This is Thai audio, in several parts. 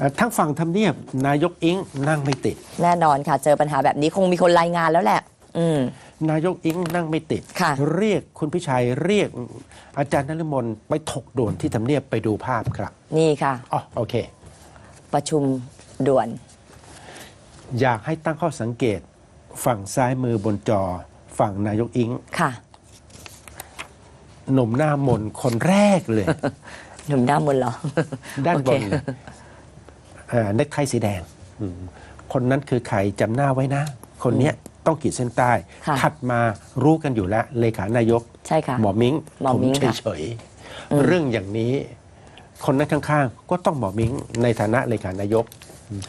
เอ่อทั้งฝั่งทำเนียบนายกอิงนั่งไม่ติด แน่นอนค่ะ เจอปัญหาแบบนี้คงมีคนรายงานแล้วแหละ อืม นายกอิงนั่งไม่ติด ค่ะ เรียกคุณพิชัยเรียกอาจารย์นฤมลไปถกด่วนที่ทำเนียบไปดูภาพครับนี่ค่ะ อ๋อโอเค ประชุมด่วน อยากให้ตั้งข้อสังเกต ฝั่งซ้ายมือบนจอ ฝั่งนายกอิงค่ะ หนุ่มหน้ามนคนแรกเลย หนุ่มด้ามบนเหรอ ด้านบนโอเค เลย เอ่อเน็กไทสีแดงอืมคนนั้นคือใครจำหน้าไว้นะ คนเนี้ยต้องขีดเส้นใต้ ค่ะ ถัดมารู้กันอยู่แล้วเลขานายก ใช่ค่ะ หมอมิงหมอมิ้งผค่ะเฉยๆเรื่องอย่างนี้ คนนั้นข้างๆ ก็ต้องหมอมิงในฐานะเลขานายกอืม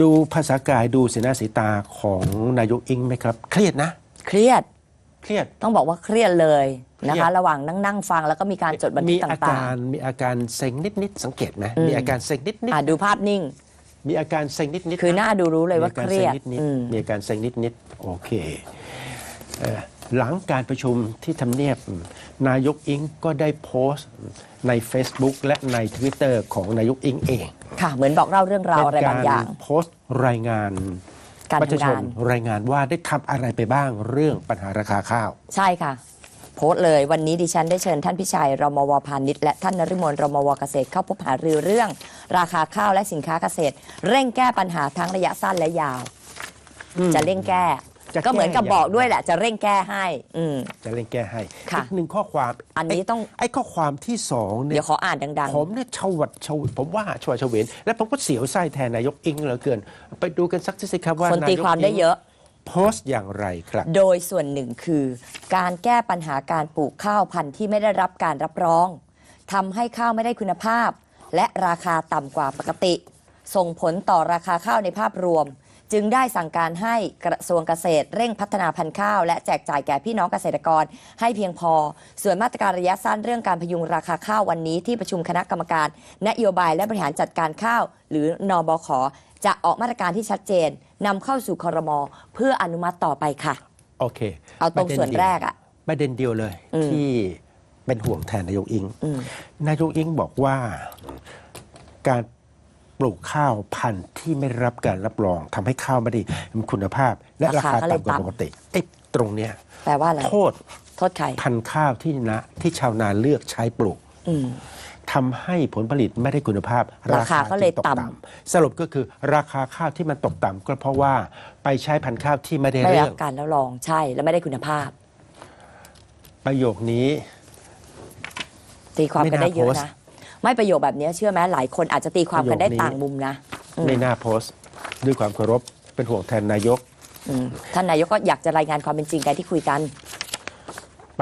ดูภาษากายดูสีหน้าสีตาของนายกอิงไหมครับ เครียดนะ เครียดเครียดต้องบอกว่าเครียดเลย นะเครียคะดระหว่างนั่งนั่งฟังแล้วก็มีการจดบันทึมีกอาต่ากางรมีอาการเซ็งนิดๆสังเกตไหมอืมมีอาการเซ็งนิดๆอะดูภาพนิ่งๆมีอาการเซ็งนิดๆคือหน้าดูรู้เลยว่าเครียดมีอาการเซ็งนิดอืมๆมีอาการเซ็งนิดๆโอเคเอ่อหลังการประชุมที่ทำเนียบนายกอิงก็ได้โพสต์ใน Facebook และใน Twitter ของนายกอิงเอง ค่ะ เหมือนบอกเล่าเรื่องราวอะไรเป็นบางอย่างโพสต์รายงานการประชาทำชงานนรายงานว่าได้ทำอะไรไปบ้างเรื่องปัญหาราคาข้าว ใช่ค่ะ โพสต์เลยวันนี้ดิฉันได้เชิญท่านพิชัยรมวพาณิชย์และท่านนฤมลรมวเกษตรเข้าพบหารือเรื่อง ราคาข้าวและสินค้าเกษตร เร่งแก้ปัญหาทั้งระยะสั้นและยาว อืม จะเร่งแก้ จะแก้ ก็เหมือนกับอย่างบอกด้วยแหละ จะเร่งแก้ให้ อืม จะเล่นแก้ให้ค่ะอีกหนึ่งข้อความอันนี้ต้อง ไอ้ข้อความที่สองเนี่เดี๋ยยวขออ่านดัง ผมเนี่ยชวัดชวผมว่าชวัดเฉวียนและผมก็เสียวไส้แทนนายกอิงเหลือเกิน ไปดูกันสักทีสิครับว่าๆคนตียกความได้เยอะ โพสต์อย่างไรครับ โดยส่วนหนึ่งคือการแก้ปัญหาการปลูกข้าวพันธุ์ที่ไม่ได้รับการรับรองทำให้ข้าวไม่ได้คุณภาพ และราคาต่ำกว่าปกติ ส่งผลต่อราคาข้าวในภาพรวม จึงได้สั่งการให้กระทรวงเกษตร เร่งพัฒนาพันธุ์ข้าว และแจกจ่ายแก่พี่น้องเกษตรกร ให้เพียงพอ ส่วนมาตรการระยะสั้นเรื่องการพยุงราคาข้าววันนี้ที่ประชุมคณะกรรมการ นโยบายและบริหารจัดการข้าว หรือนบข จะออกมาตรการที่ชัดเจนนำเข้าสู่คอรมอเพื่ออนุมัติต่อไปค่ะ โอเคเอาตรงประด็ส่วนเดียแรกอะ ประเด็นเดียวเลยอืม ที่เป็นห่วงแทนนายกอิง อืม นายกอิงบอกว่าการปลูกข้าวพันธุ์ที่ไม่ได้รับการรับรองทำให้ข้าวไม่ได้มีคุณภาพ และราราคาคาก็เลยต่ำกว่าต่ำ ปกติไอ้ตรงเนี้ยแปลว่าอะไรโทษโทษใครพันธุ์ข้าวที่นะที่ชาวนาเลือกใช้ปลูก อืม ทำให้ผลผลิตไม่ได้คุณภาพราคาก็เลยจึงตกต่ำสรุปก็คือราคาข้าวที่มันตกต่ำก็เพราะว่าไปใช้พันธุ์ข้าวที่ไม่ได้ไม่ได้เรื่รัองบการแล้วรองใช่แล้วไม่ได้คุณภาพ ประโยคนี้ ตีความกันได้เยอะไม่น่าโพสต์นะ ไม่ประโยคแบบนี้เชื่อไหมหลายคนอาจจะตีความกันได้ประโยคนี้ต่างมุมนะอืมไม่น่าโพสต์ ด้วยความเคารพเป็นห่วงแทนนายก อืมท่านนายกก็อยากจะรายงานความเป็นจริงกันที่คุยกัน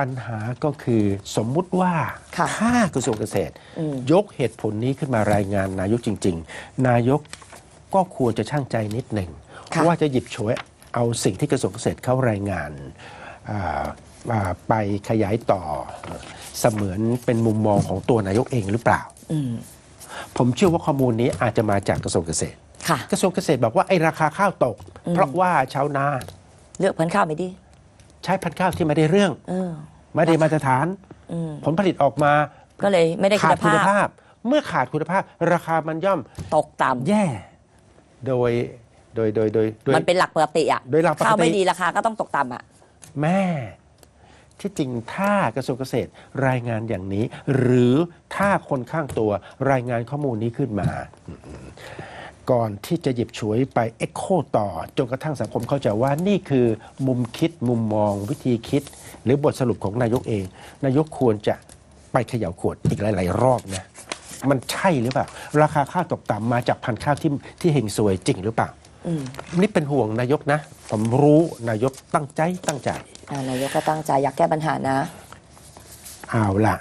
ปัญหาก็คือสมมุติว่าค่ะถ้ากระทรวงเกษตรอืมยกเหตุผลนี้ขึ้นมารายงานนายกจริง ๆ นายกก็ควรจะช่างใจนิดหนึ่งค่ะว่าจะหยิบฉวยเอาสิ่งที่กระทรวงเกษตรเขารายงานอ่าอ่าไปขยายต่อเสมือนเป็นมุมมองของตัวนายกเองหรือเปล่าอืมผมเชื่อว่าข้อมูลนี้อาจจะมาจากกระทรวงเกษตรค่ะกระทรวงเกษตรบอกว่าไอ้ราคาข้าวตก เพราะว่าชาวนา เลือกพันธุ์ข้าวไม่ดี ใช้พันธุ์ข้าวที่ไม่ได้เรื่องเออ ไม่ได้มาตรฐาน อืมผลผลิตออกมาก็เลยไม่ได้คุขาดณคุณภาพ ภาพ เมื่อขาดคุณภาพ ราคามันย่อมตกต่ำแย่ โดยโดยโดยโดยโดย มันเป็นหลักปกติอะโดยหลักปกติ ข้าวไม่ดีราคาก็ต้องตกต่ำอะ แม่ ที่จริงถ้ากระทรวงเกษตรรายงานอย่างนี้ หรือถ้าคนข้างตัวรายงานข้อมูลนี้ขึ้นมา ก่อนที่จะหยิบฉวยไปเอ็กโคต่อ จนกระทั่งสังคมเข้าใจว่านี่คือมุมคิดมุมมองวิธีคิด หรือบทสรุปของนายกเอง นายกควรจะไปเขย่าขวดอีกหลาย ๆ รอบนะมันใช่หรือเปล่า ราคาข้าวตกต่ำมาจากพันธุ์ข้าวที่ที่เฮงซวยจริงหรือเปล่าอืมนี่เป็นห่วงนายกนะ ผมรู้นายกตั้งใจตั้งใจอ่านายกก็ตั้งใจอยากแก้ปัญหานะ เอาล่ะ